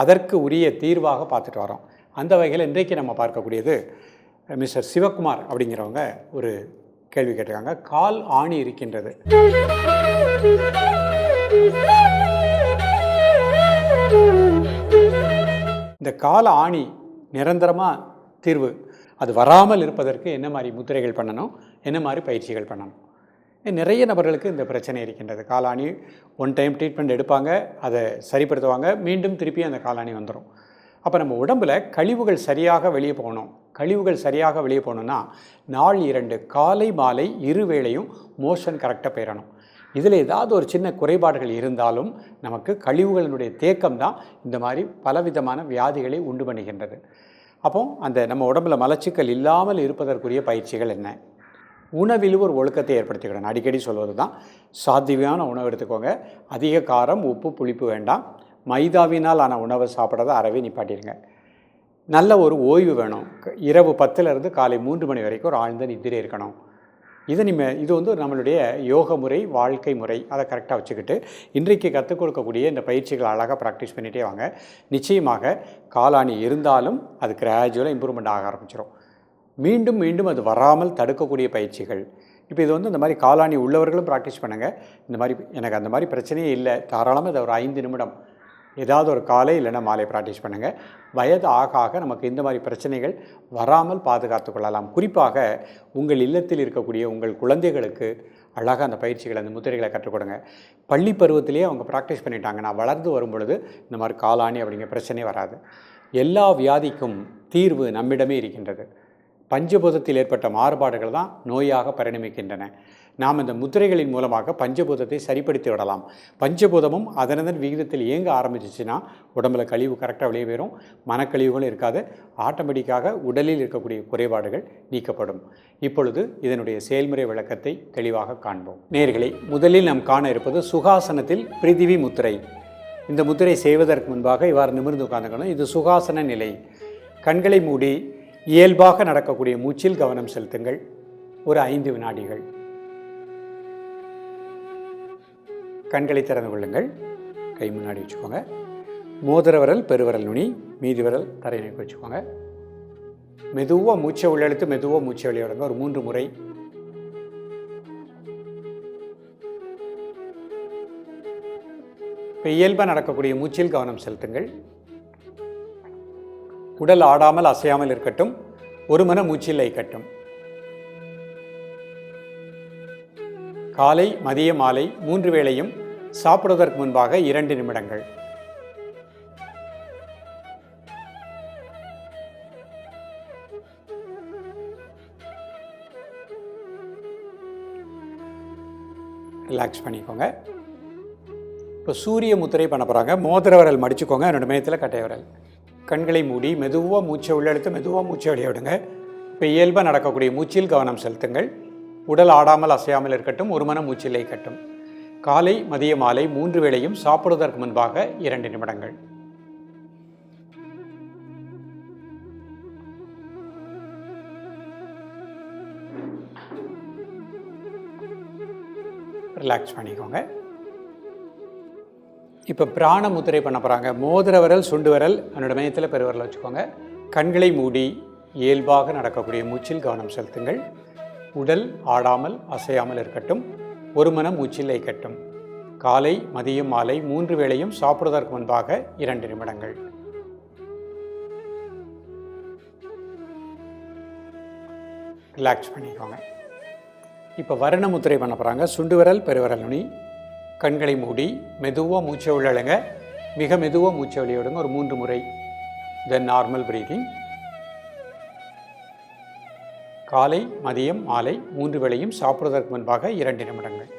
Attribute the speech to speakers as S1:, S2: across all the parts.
S1: அதற்கு உரிய தீர்வாக பார்த்துட்டு வரோம். அந்த வகையில் இன்றைக்கு நம்ம பார்க்கக்கூடியது மிஸ்டர் சிவகுமார் அப்படிங்கிறவங்க ஒரு கேள்வி கேட்டிருக்காங்க. கால் ஆணி இருக்கின்றது. இந்த கால ஆணி நிரந்தரமாக தீர்வு. அது வராமல் இருப்பதற்கு என்ன மாதிரி முத்திரைகள் பண்ணணும்? என்ன மாதிரி பயிற்சிகள் பண்ணணும்? நிறைய நபர்களுக்கு இந்த பிரச்சனை இருக்கின்றது. காலாணி ஒன் டைம் ட்ரீட்மெண்ட் எடுப்பாங்க அதை சரிப்படுத்துவாங்க மீண்டும் திருப்பி அந்த காலாணி வந்துடும் அப்போ நம்ம உடம்பில் கழிவுகள் சரியாக வெளியே போகணும். கழிவுகள் சரியாக வெளியே போகணுன்னா நாள் இரண்டு காலை மாலை இரு வேளையும் மோஷன் கரெக்டாக போயிடணும் இதில் ஏதாவது ஒரு சின்ன குறைபாடுகள் இருந்தாலும் நமக்கு கழிவுகளினுடைய தேக்கம் தான் இந்த மாதிரி பலவிதமான வியாதிகளை உண்டு பண்ணுகின்றது. அப்போ அந்த நம்ம உடம்புல மலச்சிக்கல் இல்லாமல் இருப்பதற்குரிய பயிற்சிகள் என்ன? உணவில் ஒரு ஒழுக்கத்தை ஏற்படுத்திக்கிடணும். அடிக்கடி சொல்வது தான் சாத்தியமான உணவு எடுத்துக்கோங்க. அதிக காரம் உப்பு புளிப்பு வேண்டாம். மைதாவினால் ஆன உணவை சாப்பிட்றத அறவே நிப்பாட்டிடுங்க. நல்ல ஒரு ஓய்வு வேணும். இரவு பத்துலேருந்து காலை மூன்று மணி வரைக்கும் ஒரு ஆழ்ந்த நித்திரை இருக்கணும். இது நிம இது வந்து நம்மளுடைய யோக முறை வாழ்க்கை முறை அதை கரெக்டாக வச்சுக்கிட்டு இன்றைக்கு கற்றுக் கொடுக்கக்கூடிய இந்த பயிற்சிகளை அழகாக ப்ராக்டிஸ் பண்ணிகிட்டே வாங்க. நிச்சயமாக காலாணி இருந்தாலும் அது கிராஜுவலாக இம்ப்ரூவ்மெண்ட் ஆக ஆரம்பிச்சிடும் மீண்டும் மீண்டும் அது வராமல் தடுக்கக்கூடிய பயிற்சிகள். இப்போ இது வந்து இந்த மாதிரி காலாணி உள்ளவர்களும் ப்ராக்டிஸ் பண்ணுங்கள் இந்த மாதிரி எனக்கு அந்த மாதிரி பிரச்சனையே இல்லை. தாராளமாக இதை ஒரு ஐந்து நிமிடம் ஏதாவது ஒரு காலை இல்லைன்னா மாலை ப்ராக்டிஸ் பண்ணுங்கள் வயது ஆக ஆக நமக்கு இந்த மாதிரி பிரச்சனைகள் வராமல் பாதுகாத்து கொள்ளலாம். குறிப்பாக உங்கள் இல்லத்தில் இருக்கக்கூடிய உங்கள் குழந்தைகளுக்கு அழகாக அந்த பயிற்சிகளை அந்த முத்திரைகளை கற்றுக் கொடுங்க. பள்ளி பருவத்திலேயே அவங்க ப்ராக்டிஸ் பண்ணிட்டாங்கன்னா வளர்ந்து வரும் பொழுது இந்த மாதிரி காலாணி அப்படிங்கிற பிரச்சனையே வராது. எல்லா வியாதிக்கும் தீர்வு நம்மிடமே இருக்கின்றது. பஞ்சபூதத்தில் ஏற்பட்ட மாறுபாடுகள் தான் நோயாக பரிணமிக்கின்றன. நாம் இந்த முத்திரைகளின் மூலமாக பஞ்சபூதத்தை சரிப்படுத்தி விடலாம். பஞ்சபூதமும் அதனதன் விகிதத்தில் இயங்க ஆரம்பிச்சிச்சுன்னா உடம்புல கழிவு கரெக்டாக வெளியே போயிடும் மனக்கழிவுகளும் இருக்காது. ஆட்டோமேட்டிக்காக உடலில் இருக்கக்கூடிய குறைபாடுகள் நீக்கப்படும். இப்பொழுது இதனுடைய செயல்முறை விளக்கத்தை தெளிவாக காண்போம். நேர்களை முதலில் நாம் காண இருப்பது சுகாசனத்தில் பிரிதிவி முத்திரை. இந்த முத்திரை செய்வதற்கு முன்பாக இவ்வாறு நிமிர்ந்து உட்கார்ந்துக்கணும். இது சுகாசன நிலை. கண்களை மூடி இயல்பாக நடக்கக்கூடிய மூச்சில் கவனம் செலுத்துங்கள். ஒரு ஐந்து வினாடிகள். கண்களை திறந்து கொள்ளுங்கள். கை முன்னாடி வச்சுக்கோங்க. மோதிர விரல் பெருவிரல் நுனி மீதி விரல் தரை நோக்கி வச்சுக்கோங்க. மெதுவாக மூச்சை உள்ளெழுத்து மெதுவாக மூச்சை வெளியிடுங்க ஒரு மூன்று முறை. இப்போ இயல்பாக நடக்கக்கூடிய மூச்சில் கவனம் செலுத்துங்கள். உடல் ஆடாமல் அசையாமல் இருக்கட்டும் ஒரு மன மூச்சில் ஐக்கட்டும் காலை மதிய மாலை மூன்று வேளையும் சாப்பிடுவதற்கு முன்பாக இரண்டு நிமிடங்கள். ரிலாக்ஸ் பண்ணிக்கோங்க. இப்போ சூரிய முத்திரை பண்ண போகிறாங்க மோதிர விரல் மடிச்சுக்கோங்க. என்னோடய மேத்தில் கட்டை விரல் கண்களை மூடி மெதுவாக மூச்சை உள்ளெடுத்து மெதுவாக மூச்சை வெளியே விடுங்க. இப்போ இயல்பாக நடக்கக்கூடிய மூச்சில் கவனம் செலுத்துங்கள். உடல் ஆடாமல் அசையாமல் இருக்கட்டும் ஒரு மன மூச்சில் கட்டும் காலை மதிய மாலை மூன்று வேளையும் சாப்பிடுவதற்கு முன்பாக இரண்டு நிமிடங்கள். ரிலாக்ஸ் பண்ணிக்கோங்க. இப்போ பிராண முத்திரை பண்ண போகிறாங்க மோதிர விரல் சுண்டு விரல் என்னோட மையத்தில் பெருவரல் வச்சுக்கோங்க. கண்களை மூடி இயல்பாக நடக்கக்கூடிய மூச்சில் கவனம் செலுத்துங்கள். உடல் ஆடாமல் அசையாமல் இருக்கட்டும். ஒரு மனம் மூச்சில் லைக்கட்டும் காலை மதியம் மாலை மூன்று வேளையும் சாப்பிடுவதற்கு முன்பாக இரண்டு நிமிடங்கள். ரிலாக்ஸ் பண்ணிக்கோங்க. இப்போ வர்ண முத்திரை பண்ண போகிறாங்க சுண்டு விரல் பெருவரல் நுனி. கண்களை மூடி மெதுவாக மூச்சை உள்ளழுங்க மிக மெதுவாக மூச்சை வெளியிடுங்க ஒரு மூன்று முறை. தென் நார்மல் பிரீதிங் காலை மதியம் மாலை மூன்று வேளையும் சாப்பிடுவதற்கு முன்பாக இரண்டு நிமிடங்கள்.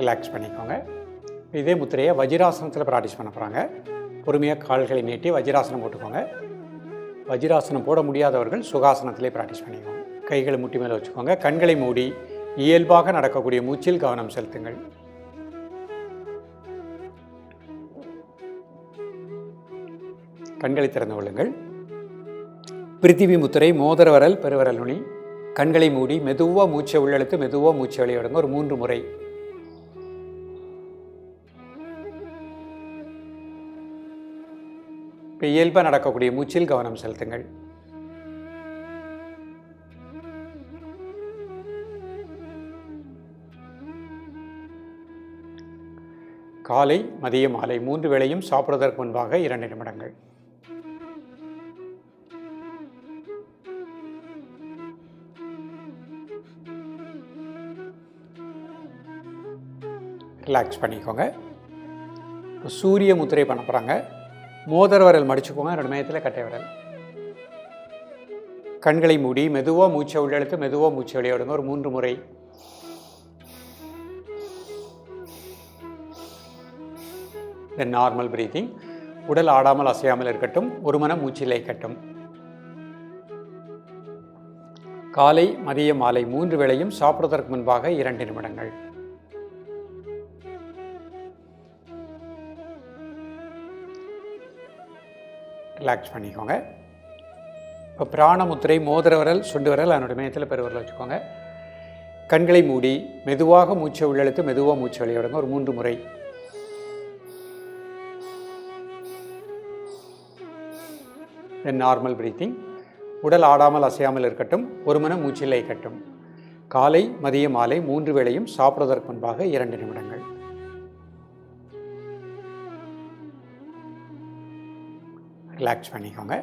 S1: ரிலாக்ஸ் பண்ணிக்கோங்க. இதே முத்திரையை வஜிராசனத்தில் ப்ராக்டிஸ் பண்ண போகிறாங்க பொறுமையாக கால்களை நீட்டி வஜிராசனம் போட்டுக்கோங்க. வஜிராசனம் போட முடியாதவர்கள் சுகாசனத்திலே ப்ராக்டிஸ் பண்ணிக்கோங்க. கைகளை முட்டி மேலே வச்சுக்கோங்க. கண்களை மூடி இயல்பாக நடக்கக்கூடிய மூச்சில் கவனம் செலுத்துங்கள். கண்களை திறந்து கொள்ளுங்கள். பிரித்திவி முத்திரை மோதரவரல் பெருவரல் நுனி. கண்களை மூடி மெதுவாக மூச்சை உள்ளெழுத்து மெதுவாக மூச்சை வெளியிடுங்க. ஒரு மூன்று முறை இப்போ இயல்பாக நடக்கக்கூடிய மூச்சில் கவனம் செலுத்துங்கள். காலை மதிய மாலை மூன்று வேளையும் சாப்பிடுவதற்கு முன்பாக இரண்டு நிமிடங்கள். ரிலாக்ஸ் பண்ணிக்கோங்க. சூரிய முத்திரை பண்ண போகிறாங்க மோதிர விரல் மடிச்சுக்கோங்க ரெண்டு மையத்தில் கட்டை விரல் கண்களை மூடி மெதுவாக மூச்சை உள்ளெழுத்து மெதுவாக மூச்சை வெளியிடுங்க ஒரு மூன்று முறை. தென் நார்மல் பிரீத்திங் உடல் ஆடாமல் அசையாமல் இருக்கட்டும் ஒரு மனம் மூச்சிலை கட்டும். காலை மதியம் மாலை மூன்று வேளையும் சாப்பிடுவதற்கு முன்பாக இரண்டு நிமிடங்கள். ரிலாக்ஸ் பண்ணிக்கோங்க. இப்போ பிராணமுத்திரை மோதிர விரல் சுண்டு விரல் அதனுடைய மையத்தில் பெருவரில் வச்சுக்கோங்க. கண்களை மூடி மெதுவாக மூச்சை உள்ளெழுத்து மெதுவாக மூச்சு வெளியிடுங்க. ஒரு மூன்று முறை. தென் நார்மல் பிரீத்திங் உடல் ஆடாமல் அசையாமல் இருக்கட்டும். ஒரு மனம் மூச்சில்லை கட்டும் காலை மதிய மாலை மூன்று வேளையும் சாப்பிடுவதற்கு முன்பாக இரண்டு நிமிடங்கள். ரிலாக்ஸ் பண்ணிக்கோங்க.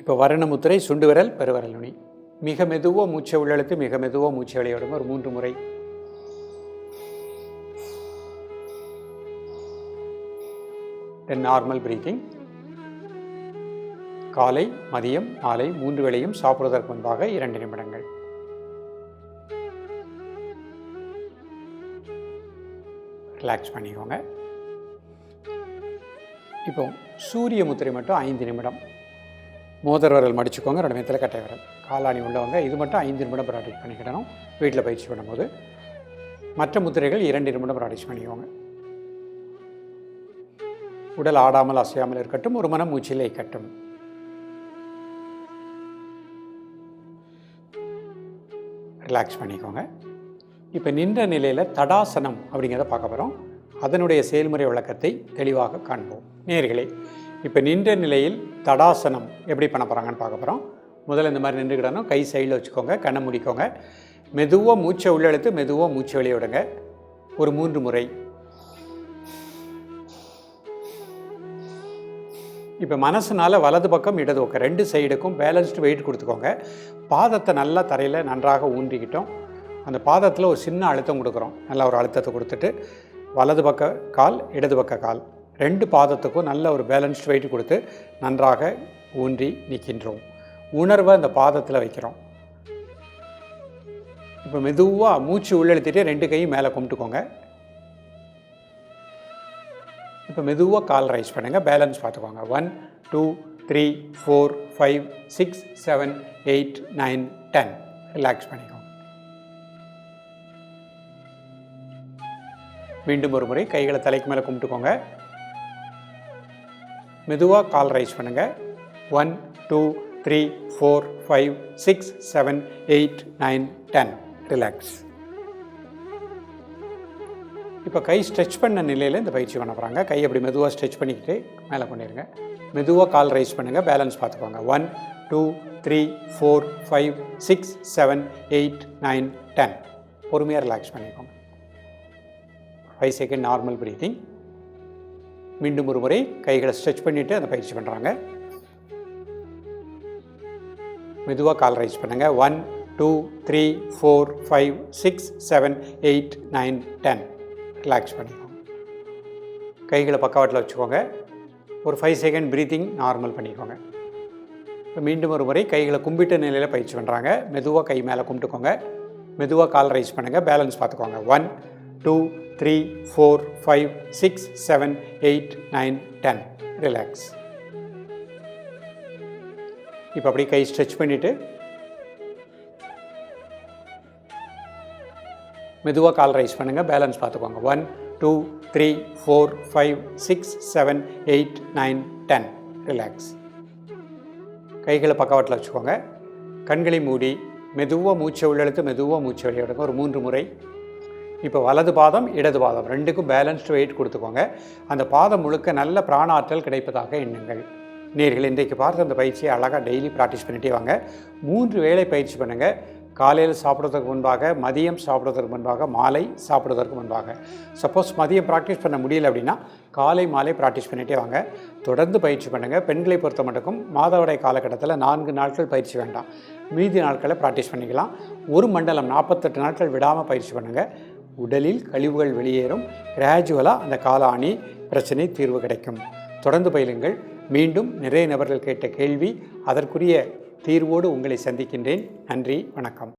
S1: இப்போ வருணமுத்திரை சுண்டு விரல் பெருவரல் நுனி மிக மெதுவாக மூச்சை உள்ளெழுத்து மிக மெதுவாக மூச்சை வெளியிடுங்க ஒரு மூன்று முறை. தென் நார்மல் பிரீத்திங் காலை மதியம் மாலை மூன்று வேளையும் சாப்பிடுவதற்கு முன்பாக இரண்டு நிமிடங்கள். ரிலாக்ஸ் பண்ணிக்கோங்க. இப்போ சூரிய முத்திரை மட்டும் ஐந்து நிமிடம். மோதர்வர்கள் விரல் மடிச்சுக்கோங்க ரெண்டு நேரத்தில் கட்டை விரல். காலாணி உள்ளவங்க இது மட்டும் ஐந்து நிமிடம் ப்ராக்டிஸ் பண்ணிக்கிடணும். வீட்டில் பயிற்சி பண்ணும்போது. மற்ற முத்திரைகள் இரண்டு நிமிடம் ப்ராக்டிஸ் பண்ணிக்கோங்க. உடல் ஆடாமல் அசையாமல் இருக்கட்டும் ஒரு மனம் மூச்சிலை கட்டும் ரிலாக்ஸ் பண்ணிக்கோங்க. இப்போ நின்ற நிலையில் தடாசனம் அப்படிங்கிறத பார்க்க போகிறோம் அதனுடைய செயல்முறை விளக்கத்தை தெளிவாக காண்போம். நேர்களே இப்போ நின்ற நிலையில் தடாசனம் எப்படி பண்ண போகிறாங்கன்னு பார்க்க போகிறோம் முதல்ல இந்த மாதிரி நின்றுக்கிடணும். கை சைடில் வச்சுக்கோங்க கண்ணை முடிக்கோங்க. மெதுவாக மூச்சை உள்ளெழுத்து மெதுவாக மூச்சை வெளியே விடுங்க. ஒரு மூன்று முறை. இப்போ மனசுனால் வலது பக்கம் இடது பக்கம் ரெண்டு சைடுக்கும் பேலன்ஸ்டு வெயிட் கொடுத்துக்கோங்க. பாதத்தை நல்லா தரையில் நன்றாக ஊன்றிக்கிட்டோம். அந்த பாதத்தில் ஒரு சின்ன அழுத்தம் கொடுக்குறோம். நல்லா ஒரு அழுத்தத்தை கொடுத்துட்டு வலது பக்க கால் இடது பக்க கால். ரெண்டு பாதத்துக்கும் நல்ல ஒரு பேலன்ஸ்ட் வெயிட் கொடுத்து நன்றாக ஊன்றி நிற்கின்றோம். உணர்வை அந்த பாதத்தில் வைக்கிறோம். இப்போ மெதுவாக மூச்சு உள்ளெழுத்திட்டு ரெண்டு கையும் மேலே கும்பிட்டுக்கோங்க. இப்போ மெதுவாக கால் ரைஸ் பண்ணுங்கள் பேலன்ஸ் பார்த்துக்கோங்க. One two three four five six seven eight nine ten relax பண்ணிக்கோங்க. மீண்டும் ஒரு முறை கைகளை தலைக்கு மேலே கும்பிட்டுக்கோங்க. மெதுவாக கால் ரைஸ் பண்ணுங்கள் one two three four five six seven eight nine ten relax இப்போ கை ஸ்ட்ரெச் பண்ண நிலையில் இந்த பயிற்சி பண்ண போகிறாங்க கை அப்படி மெதுவாக ஸ்ட்ரெச் பண்ணிக்கிட்டு மேலே பண்ணிடுங்க மெதுவாக கால் ரைஸ் பண்ணுங்கள் பேலன்ஸ் பார்த்துக்கோங்க. One two three four five six seven eight nine ten பொறுமையாக ரிலாக்ஸ் பண்ணிக்கோங்க. ஃபைவ் செகண்ட் நார்மல் ப்ரீத்திங் மீண்டும் ஒரு முறை கைகளை ஸ்ட்ரெச் பண்ணிவிட்டு அந்த பயிற்சி பண்ணுறாங்க மெதுவாக கால் ரைஸ் பண்ணுங்கள் one two three four five six seven eight nine ten relax பண்ணிக்கோங்க. கைகளை பக்கவாட்டில் வச்சுக்கோங்க. ஒரு ஃபைவ் செகண்ட் ப்ரீத்திங் நார்மல் பண்ணிக்கோங்க. இப்போ மீண்டும் ஒரு முறை கைகளை கும்பிட்ட நிலையில் பயிற்சி பண்ணுறாங்க மெதுவாக கை மேலே கும்பிட்டுக்கோங்க. மெதுவாக கால் ரைஸ் பண்ணுங்கள் பேலன்ஸ் பார்த்துக்கோங்க one two three four five six seven eight nine ten relax இப்போ அப்படியே கை ஸ்ட்ரெச் பண்ணிவிட்டு மெதுவாக கால் ரைஸ் பண்ணுங்கள் பேலன்ஸ் பார்த்துக்கோங்க. One two three four five six seven eight nine ten relax கைகளை பக்கவாட்டில் வச்சுக்கோங்க. கண்களை மூடி மெதுவாக மூச்சை உள்ளெழுத்து மெதுவாக மூச்சை வெளியே ஒரு மூன்று முறை இப்போ வலது பாதம் இடது பாதம். ரெண்டுக்கும் பேலன்ஸ்டு வெயிட் கொடுத்துக்கோங்க. அந்த பாதம் முழுக்க நல்ல பிராணாற்றல் கிடைப்பதாக எண்ணுங்கள். நேர்கள் இன்றைக்கு பார்த்து அந்த பயிற்சியை அழகாக டெய்லி ப்ராக்டிஸ் பண்ணிட்டே வாங்க. மூன்று வேளை பயிற்சி பண்ணுங்கள் காலையில் சாப்பிட்றதுக்கு முன்பாக மதியம் சாப்பிட்றதுக்கு முன்பாக மாலை சாப்பிட்றதற்கு முன்பாக. சப்போஸ் மதியம் ப்ராக்டிஸ் பண்ண முடியல அப்படின்னா காலை மாலை ப்ராக்டிஸ் பண்ணிகிட்டே வாங்க. தொடர்ந்து பயிற்சி பண்ணுங்கள் பெண்களை பொறுத்த மட்டுக்கும் மாதவிடாய் காலகட்டத்தில் நான்கு நாட்கள் பயிற்சி வேண்டாம். மீதி நாட்களை ப்ராக்டிஸ் பண்ணிக்கலாம். ஒரு மண்டலம் நாற்பத்தெட்டு நாட்கள் விடாமல் பயிற்சி பண்ணுங்கள் உடலில் கழிவுகள் வெளியேறும். கிராஜுவலாக அந்த காலாணி பிரச்சனை தீர்வு கிடைக்கும். தொடர்ந்து பயிலுங்கள். மீண்டும் நிறைய நபர்கள் கேட்ட கேள்வி அதற்குரிய தீர்வோடு உங்களை சந்திக்கின்றேன். நன்றி வணக்கம்.